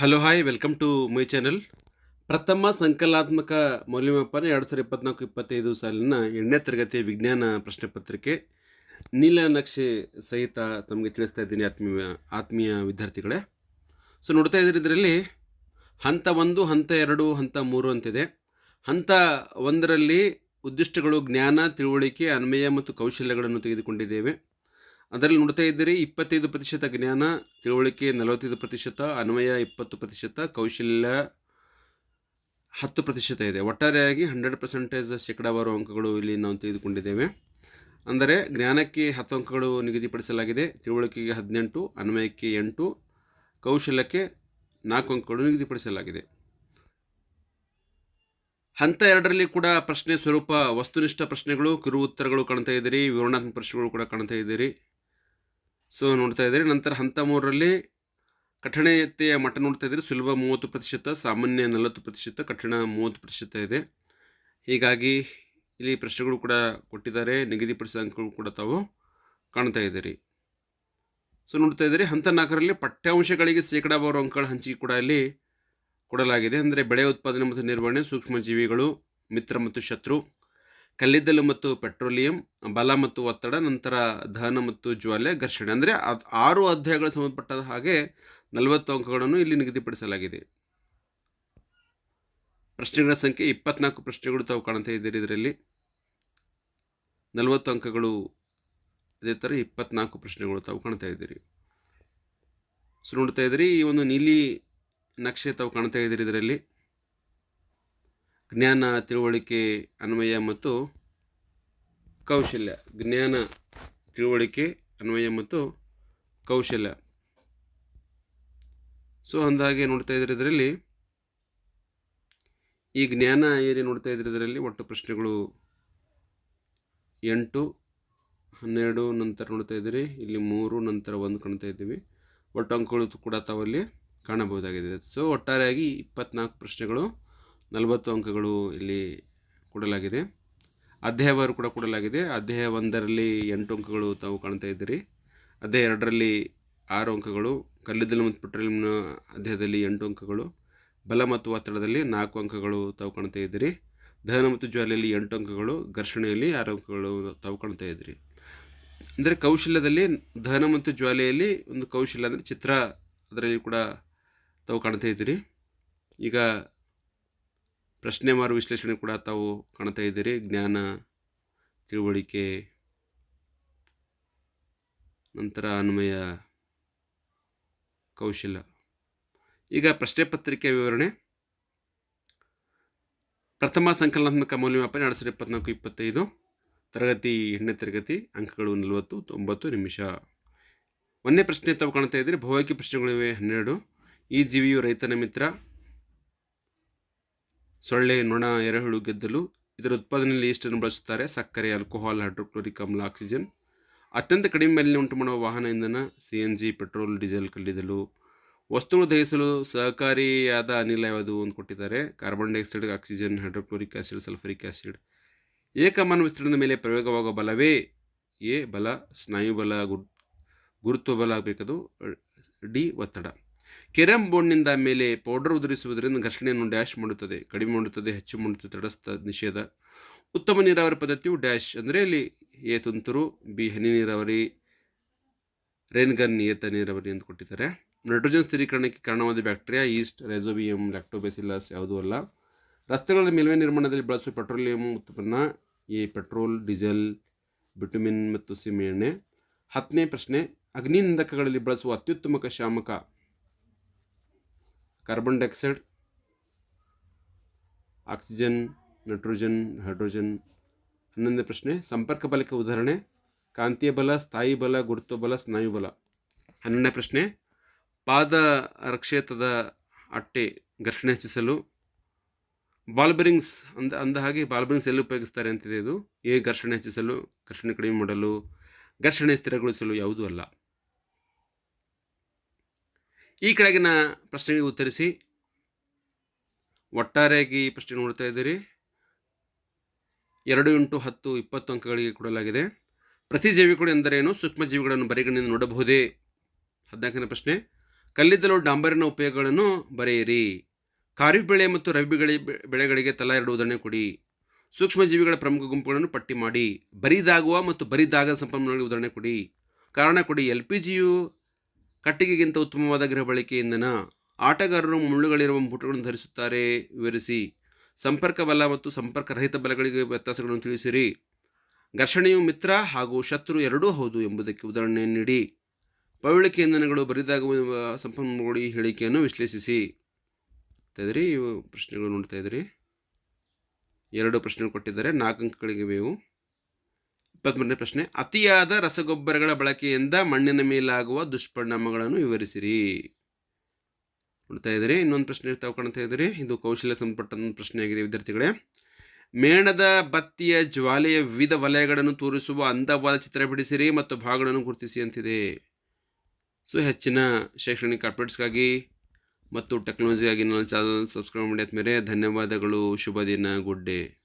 Hello hi welcome to my channel ಪ್ರಥಮ ಸಂಕಲನಾತ್ಮಕ ಮೌಲ್ಯಮಾಪನ ಎರಡು ಸಾವಿರದ ಇಪ್ಪತ್ನಾಲ್ಕು ಇಪ್ಪತ್ತೈದು ಸಾಲಿನ ಎರಡನೇ ತರಗತಿಯ ವಿಜ್ಞಾನ ಪ್ರಶ್ನೆ ಪತ್ರಿಕೆ. ನೀಲನಕ್ಷೆ ಸಹಿತ ತಮಗೆ ತಿಳಿಸ್ತಾ ಇದ್ದೀನಿ ಆತ್ಮೀಯ ಆತ್ಮೀಯ ವಿದ್ಯಾರ್ಥಿಗಳೇ. ಸೊ ನೋಡ್ತಾ ಇದ್ದೀರಿ ಇದರಲ್ಲಿ ಹಂತ ಒಂದು, ಹಂತ ಎರಡು, ಹಂತ ಮೂರು ಅಂತಿದೆ. ಹಂತ ಒಂದರಲ್ಲಿ ಉದ್ದಿಷ್ಟಗಳು ಜ್ಞಾನ, ತಿಳುವಳಿಕೆ, ಅನ್ವಯ ಮತ್ತು ಕೌಶಲ್ಯಗಳನ್ನು ತೆಗೆದುಕೊಂಡಿದ್ದೇವೆ. ಅದರಲ್ಲಿ ನೋಡ್ತಾ ಇದ್ದೀರಿ, ಇಪ್ಪತ್ತೈದು ಪ್ರತಿಶತ ಜ್ಞಾನ, ತಿಳುವಳಿಕೆ ನಲವತ್ತೈದು ಪ್ರತಿಶತ, ಅನ್ವಯ ಇಪ್ಪತ್ತು ಪ್ರತಿಶತ, ಕೌಶಲ್ಯ ಹತ್ತು ಪ್ರತಿಶತ ಇದೆ. ಒಟ್ಟಾರೆಯಾಗಿ ಹಂಡ್ರೆಡ್ ಪರ್ಸೆಂಟೇಜ್ ಶೇಕಡಾವಾರು ಅಂಕಗಳು ಇಲ್ಲಿ ನಾವು ತೆಗೆದುಕೊಂಡಿದ್ದೇವೆ. ಅಂದರೆ ಜ್ಞಾನಕ್ಕೆ ಹತ್ತು ಅಂಕಗಳು ನಿಗದಿಪಡಿಸಲಾಗಿದೆ, ತಿಳುವಳಿಕೆಗೆ ಹದಿನೆಂಟು, ಅನ್ವಯಕ್ಕೆ ಎಂಟು, ಕೌಶಲ್ಯಕ್ಕೆ ನಾಲ್ಕು ಅಂಕಗಳು ನಿಗದಿಪಡಿಸಲಾಗಿದೆ. ಹಂತ ಎರಡರಲ್ಲಿ ಕೂಡ ಪ್ರಶ್ನೆ ಸ್ವರೂಪ, ವಸ್ತುನಿಷ್ಠ ಪ್ರಶ್ನೆಗಳು ಕಿರು ಉತ್ತರಗಳು ಕಾಣ್ತಾ ಇದ್ದೀರಿ, ವಿವರಣಾತ್ಮಕ ಪ್ರಶ್ನೆಗಳು ಕೂಡ ಕಾಣ್ತಾ ಇದ್ದೀರಿ. ಸೊ ನೋಡ್ತಾ ಇದ್ದೀರಿ. ನಂತರ ಹಂತ ಮೂರರಲ್ಲಿ ಕಠಿಣತೆಯ ಮಟ್ಟ ನೋಡ್ತಾ ಇದ್ದೀರಿ. ಸುಲಭ ಮೂವತ್ತು ಪ್ರತಿಶತ, ಸಾಮಾನ್ಯ ನಲವತ್ತು ಪ್ರತಿಶತ, ಕಠಿಣ ಮೂವತ್ತು ಪ್ರತಿಶತ ಇದೆ. ಹೀಗಾಗಿ ಇಲ್ಲಿ ಪ್ರಶ್ನೆಗಳು ಕೂಡ ಕೊಟ್ಟಿದ್ದಾರೆ. ನಿಗದಿಪಡಿಸಿದ ಅಂಕಗಳು ಕೂಡ ತಾವು ಕಾಣ್ತಾ ಇದ್ದೀರಿ. ಸೊ ನೋಡ್ತಾ ಇದ್ದೀರಿ. ಹಂತ ನಾಲ್ಕರಲ್ಲಿ ಪಠ್ಯಾಂಶಗಳಿಗೆ ಶೇಕಡಾವಾರು ಅಂಕಗಳ ಹಂಚಿಕೆ ಕೂಡ ಇಲ್ಲಿ ಕೊಡಲಾಗಿದೆ. ಅಂದರೆ ಬೆಳೆ ಉತ್ಪಾದನೆ ಮತ್ತು ನಿರ್ವಹಣೆ, ಸೂಕ್ಷ್ಮಜೀವಿಗಳು, ಮಿತ್ರ ಮತ್ತು ಶತ್ರು. ಕಲ್ಲಿದ್ದಲು ಮತ್ತು ಪೆಟ್ರೋಲಿಯಂ, ಬಲ ಮತ್ತು ಒತ್ತಡ, ನಂತರ ದಹನ ಮತ್ತು ಜ್ವಾಲೆ, ಘರ್ಷಣೆ. ಅಂದರೆ ಅದು ಆರು ಅಧ್ಯಾಯಗಳು ಸಂಬಂಧಪಟ್ಟ ಹಾಗೆ ನಲವತ್ತು ಅಂಕಗಳನ್ನು ಇಲ್ಲಿ ನಿಗದಿಪಡಿಸಲಾಗಿದೆ. ಪ್ರಶ್ನೆಗಳ ಸಂಖ್ಯೆ ಇಪ್ಪತ್ನಾಲ್ಕು ಪ್ರಶ್ನೆಗಳು ತಾವು ಕಾಣ್ತಾ ಇದ್ದೀರಿ ಇದರಲ್ಲಿ. ನಲವತ್ತು ಅಂಕಗಳು ಅದೇ ಥರ ಇಪ್ಪತ್ನಾಲ್ಕು ಪ್ರಶ್ನೆಗಳು ತಾವು ಕಾಣ್ತಾ ಇದ್ದೀರಿ. ಸೊ ನೋಡ್ತಾ ಇದ್ದೀರಿ ಈ ಒಂದು ನೀಲಿ ನಕ್ಷೆ ತಾವು ಕಾಣ್ತಾ ಇದ್ದೀರಿ ಇದರಲ್ಲಿ. ಜ್ಞಾನ, ತಿಳುವಳಿಕೆ, ಅನ್ವಯ ಮತ್ತು ಕೌಶಲ್ಯ. ಜ್ಞಾನ, ತಿಳುವಳಿಕೆ, ಅನ್ವಯ ಮತ್ತು ಕೌಶಲ್ಯ. ಸೊ ಅಂದಾಗೆ ನೋಡ್ತಾ ಇದ್ರೆ ಇದರಲ್ಲಿ ಈ ಜ್ಞಾನ ಏರಿ ನೋಡ್ತಾ ಇದ್ರೆ ಇದರಲ್ಲಿ ಒಟ್ಟು ಪ್ರಶ್ನೆಗಳು ಎಂಟು, ಹನ್ನೆರಡು ನಂತರ ನೋಡ್ತಾ ಇದ್ದೀರಿ. ಇಲ್ಲಿ ಮೂರು, ನಂತರ ಒಂದು ಕಾಣ್ತಾ ಇದ್ದೀವಿ. ಒಟ್ಟು ಅಂಕಗಳು ಕೂಡ ತಾವಲ್ಲಿ ಕಾಣಬಹುದಾಗಿದೆ. ಸೊ ಒಟ್ಟಾರೆಯಾಗಿ ಇಪ್ಪತ್ನಾಲ್ಕು ಪ್ರಶ್ನೆಗಳು ನಲವತ್ತು ಅಂಕಗಳು ಇಲ್ಲಿ ಕೊಡಲಾಗಿದೆ. ಅಧ್ಯಾಯವಾರು ಕೂಡ ಕೊಡಲಾಗಿದೆ. ಅಧ್ಯಾಯ ಒಂದರಲ್ಲಿ ಎಂಟು ಅಂಕಗಳು ತಾವು ಕಾಣ್ತಾ ಇದ್ದೀರಿ. ಅಧ್ಯಾಯ ಎರಡರಲ್ಲಿ ಆರು ಅಂಕಗಳು, ಕಲ್ಲಿದ್ದಲು ಮತ್ತು ಪೆಟ್ರೋಲಿಯಂನ ಅಧ್ಯಾಯದಲ್ಲಿ ಎಂಟು ಅಂಕಗಳು, ಬಲ ಮತ್ತು ಒತ್ತಡದಲ್ಲಿ ನಾಲ್ಕು ಅಂಕಗಳು ತಾವು ಕಾಣ್ತಾ ಇದ್ದೀರಿ. ದಹನ ಮತ್ತು ಜ್ವಾಲೆಯಲ್ಲಿ ಎಂಟು ಅಂಕಗಳು, ಘರ್ಷಣೆಯಲ್ಲಿ ಆರು ಅಂಕಗಳು ತಾವು ಕಾಣ್ತಾ ಇದ್ದೀರಿ. ಅಂದರೆ ಕೌಶಲ್ಯದಲ್ಲಿ ದಹನ ಮತ್ತು ಜ್ವಾಲೆಯಲ್ಲಿ ಒಂದು ಕೌಶಲ್ಯ ಅಂದರೆ ಚಿತ್ರ ಅದರಲ್ಲಿ ಕೂಡ ತಾವು ಕಾಣ್ತಾ ಇದ್ದೀರಿ. ಈಗ ಪ್ರಶ್ನೆ ಮಾರು ವಿಶ್ಲೇಷಣೆ ಕೂಡ ತಾವು ಕಾಣ್ತಾ ಇದ್ದೀರಿ. ಜ್ಞಾನ, ತಿಳುವಳಿಕೆ, ನಂತರ ಅನ್ವಯ, ಕೌಶಲ. ಈಗ ಪ್ರಶ್ನೆ ಪತ್ರಿಕೆ ವಿವರಣೆ. ಪ್ರಥಮ ಸಂಕಲನಾತ್ಮಕ ಮೌಲ್ಯಮಾಪನ ಎರಡು ಸಾವಿರದ ಇಪ್ಪತ್ನಾಲ್ಕು, ಇಪ್ಪತ್ತೈದು. ತರಗತಿ, ಎಂಟನೇ ತರಗತಿ, ಅಂಕಗಳು ನಲವತ್ತು, ತೊಂಬತ್ತು ನಿಮಿಷ. ಒಂದನೇ ಪ್ರಶ್ನೆ ತಾವು ಕಾಣ್ತಾ ಇದ್ದೀರಿ. ಭೌಗೋಳಿಕ ಪ್ರಶ್ನೆಗಳಿವೆ ಹನ್ನೆರಡು. ಈ ಜೀವಿಯು ರೈತನ ಮಿತ್ರ. ಸೊಳ್ಳೆ, ನೊಣ, ಎರೆಹುಳು ಗೆದ್ದಲು ಇದರ ಉತ್ಪಾದನೆಯಲ್ಲಿ ಎಷ್ಟನ್ನು ಬಳಸುತ್ತಾರೆ. ಸಕ್ಕರೆ ಆಲ್ಕೋಹಾಲ್ ಹೈಡ್ರೋಕ್ಲೋರಿಕ್ ಅಮ್ಲ ಆಕ್ಸಿಜನ್ ಅತ್ಯಂತ ಕಡಿಮೆ ಮೇಲೆ ಉಂಟು ಮಾಡುವ ವಾಹನ ಇಂಧನ C N G petrol diesel ಕಲ್ಲಿದಲು ವಸ್ತುಗಳು ದಹಿಸಲು ಸಹಕಾರಿಯಾದ ಅನಿಲ ಯಾವುದು ಅಂತ ಕೊಟ್ಟಿದ್ದಾರೆ. Carbon dioxide oxygen hydrochloric acid sulphuric acid ಏಕಮಾನ ವಿಸ್ತೀರ್ಣದ ಮೇಲೆ ಪ್ರಯೋಗವಾಗುವ ಬಲವೇ? ಎ, ಬಲ, ಸ್ನಾಯು ಬಲ ಗುರುತ್ವ ಬಲ ಆಗಬೇಕದು, ಡಿ, ಒತ್ತಡ. ಕೆರಮ್ ಬೋರ್ಡ್ನಿಂದ ಮೇಲೆ ಪೌಡರ್ ಉದುರಿಸುವುದರಿಂದ ಘರ್ಷಣೆಯನ್ನು ಡ್ಯಾಶ್ ಮಾಡುತ್ತದೆ, ಕಡಿಮೆ ಮಾಡುತ್ತದೆ, ಹೆಚ್ಚು ಮಾಡುತ್ತದೆ ತಡಸ್ತ ನಿಷೇಧ. ಉತ್ತಮ ನೀರಾವರಿ ಪದ್ಧತಿಯು ಡ್ಯಾಶ್ ಅಂದರೆ ಇಲ್ಲಿ ಎ ತುಂತುರು, ಬಿ ಹನಿ ನೀರಾವರಿ, ರೇನ್ಗನ್ ಏತ ನೀರಾವರಿ ಅಂತ ಕೊಟ್ಟಿದ್ದಾರೆ. ನೈಟ್ರೋಜನ್ ಸ್ಥಿರೀಕರಣಕ್ಕೆ ಕಾರಣವಾದ ಬ್ಯಾಕ್ಟೀರಿಯಾ ಈಸ್ಟ್, ರೆಸೋಬಿಯಂ ಲ್ಯಾಕ್ಟೋಬೆಸಿಲಸ್ ಯಾವುದೂ ಅಲ್ಲ. ರಸ್ತೆಗಳ ಮೇಲ್ಮೈ ನಿರ್ಮಾಣದಲ್ಲಿ ಬಳಸುವ ಪೆಟ್ರೋಲಿಯಂ ಉತ್ಪನ್ನ ಎ ಪೆಟ್ರೋಲ್, ಡೀಸೆಲ್, ಬಿಟುಮಿನ್ ಮತ್ತು ಸಿಮೆಣ್ಣೆ ಹತ್ತನೇ ಪ್ರಶ್ನೆ, ಅಗ್ನಿ ನಿಂದಕಗಳಲ್ಲಿ ಬಳಸುವ ಅತ್ಯುತ್ತಮ ಶಾಮಕ carbon dioxide oxygen nitrogen hydrogen ಹನ್ನೊಂದನೇ ಪ್ರಶ್ನೆ, ಸಂಪರ್ಕ ಬಲಕ್ಕೆ ಉದಾಹರಣೆ, ಕಾಂತೀಯ ಬಲ, ಸ್ಥಾಯಿ ಬಲ, ಗುರುತ್ವ ಬಲ, ಸ್ನಾಯು ಬಲ. ಹನ್ನೊಂದನೇ ಪ್ರಶ್ನೆ, ಪಾದ ರಕ್ಷೇತದ ಅಟ್ಟೆ ಘರ್ಷಣೆ ಹೆಚ್ಚಿಸಲು ಬಾಲ್ ಬೆರಿಂಗ್ಸ್ ಅಂದ ಅಂದ ಹಾಗೆ ಬಾಲ್ ಬೆರಿಂಗ್ಸ್ ಎಲ್ಲಿ ಉಪಯೋಗಿಸ್ತಾರೆ ಅಂತಿದೆ ಇದು? ಎ ಘರ್ಷಣೆ ಹೆಚ್ಚಿಸಲು, ಘರ್ಷಣೆ ಕಡಿಮೆ ಮಾಡಲು, ಘರ್ಷಣೆ ಸ್ಥಿರಗೊಳಿಸಲು ಯಾವುದೂ ಅಲ್ಲ. ಈ ಕೆಳಗಿನ ಪ್ರಶ್ನೆಗೆ ಉತ್ತರಿಸಿ. ಒಟ್ಟಾರೆಯಾಗಿ ಈ ಪ್ರಶ್ನೆ ನೋಡ್ತಾ ಇದ್ದೀರಿ. ಎರಡು ಇಂಟು ಹತ್ತು ಇಪ್ಪತ್ತು ಅಂಕಗಳಿಗೆ ಕೊಡಲಾಗಿದೆ. ಪ್ರತಿಜೀವಿಗಳು ಎಂದರೇನು? ಸೂಕ್ಷ್ಮಜೀವಿಗಳನ್ನು ಬರಿಗಣ್ಣಿಂದ ನೋಡಬಹುದೇ? ಹದಿನಾಲ್ಕನೇ ಪ್ರಶ್ನೆ. ಕಲ್ಲಿದ್ದಲು ಡಾಂಬರಿನ ಉಪಯೋಗಗಳನ್ನು ಬರೆಯಿರಿ. ಖಾರಿಫ್ ಬೆಳೆ ಮತ್ತು ರವಿ ಬೆಳೆ ಬೆಳೆಗಳಿಗೆ ತಲಾ ಎರಡು ಉದಾಹರಣೆ ಕೊಡಿ ಸೂಕ್ಷ್ಮಜೀವಿಗಳ ಪ್ರಮುಖ ಗುಂಪುಗಳನ್ನು ಪಟ್ಟಿ ಮಾಡಿ. ಬರಿದಾಗುವ ಮತ್ತು ಬರಿದಾಗದ ಸಂಪನ್ಮೂಲಗಳಿಗೆ ಉದಾಹರಣೆ ಕೊಡಿ. ಕಾರಣ ಕೊಡಿ. ಎಲ್ ಪಿ ಜಿಯು ಕಟ್ಟಿಗೆಗಿಂತ ಉತ್ತಮವಾದ ಗೃಹ ಬಳಕೆ ಇಂಧನ. ಆಟಗಾರರು ಮುಳ್ಳುಗಳಿರುವ ಬೂಟುಗಳನ್ನು ಧರಿಸುತ್ತಾರೆ. ವಿವರಿಸಿ. ಸಂಪರ್ಕ ಬಲ ಮತ್ತು ಸಂಪರ್ಕರಹಿತ ಬಲಗಳಿಗೆ ವ್ಯತ್ಯಾಸಗಳನ್ನು ತಿಳಿಸಿರಿ. ಘರ್ಷಣೆಯು ಮಿತ್ರ ಹಾಗೂ ಶತ್ರು ಎರಡೂ ಹೌದು ಎಂಬುದಕ್ಕೆ ಉದಾಹರಣೆ ನೀಡಿ. ಪವಳಿಕೆ ಇಂಧನಗಳು ಬರಿದಾಗುವ ಸಂಪನ್ಮೂಲಗಳು ಈ ಹೇಳಿಕೆಯನ್ನು ವಿಶ್ಲೇಷಿಸಿ. ಇವು ಪ್ರಶ್ನೆಗಳು ನೋಡ್ತಾ ಇದ್ರಿ ಎರಡು ಪ್ರಶ್ನೆಗಳು ಕೊಟ್ಟಿದ್ದಾರೆ. ನಾಲ್ಕು ಅಂಕಗಳಿಗೆ ಇವು ಇಪ್ಪತ್ತ್ಮೂರನೇ ಪ್ರಶ್ನೆ, ಅತಿಯಾದ ರಸಗೊಬ್ಬರಗಳ ಬಳಕೆಯಿಂದ ಮಣ್ಣಿನ ಮೇಲಾಗುವ ದುಷ್ಪರಿಣಾಮಗಳನ್ನು ವಿವರಿಸಿರಿ. ನೋಡ್ತಾ ಇದ್ದೀರಿ, ಇನ್ನೊಂದು ಪ್ರಶ್ನೆ ಇರ್ತಾವೆ ಕಾಣ್ತಾ ಇದ್ದೀರಿ ಇದು ಕೌಶಲ್ಯ ಸಂಬಂಧಪಟ್ಟ ಪ್ರಶ್ನೆ ಆಗಿದೆ ವಿದ್ಯಾರ್ಥಿಗಳೇ. ಮೇಣದ ಬತ್ತಿಯ ಜ್ವಾಲೆಯ ವಿವಿಧ ವಲಯಗಳನ್ನು ತೋರಿಸುವ ಅಂದವಾದ ಚಿತ್ರ ಬಿಡಿಸಿರಿ ಮತ್ತು ಭಾಗಗಳನ್ನು ಗುರುತಿಸಿ ಅಂತಿದೆ. ಸೊ, ಹೆಚ್ಚಿನ ಶೈಕ್ಷಣಿಕ ಅಪ್ಡೇಟ್ಸ್ಗಾಗಿ ಮತ್ತು ಟೆಕ್ನಾಲಜಿಗಾಗಿ ನನ್ನ ಚಾನಲ್ ಸಬ್ಸ್ಕ್ರೈಬ್ ಮಾಡಿ ಆದಮೇಲೆ ಧನ್ಯವಾದಗಳು, ಶುಭ ದಿನ, ಗುಡ್ ಡೇ.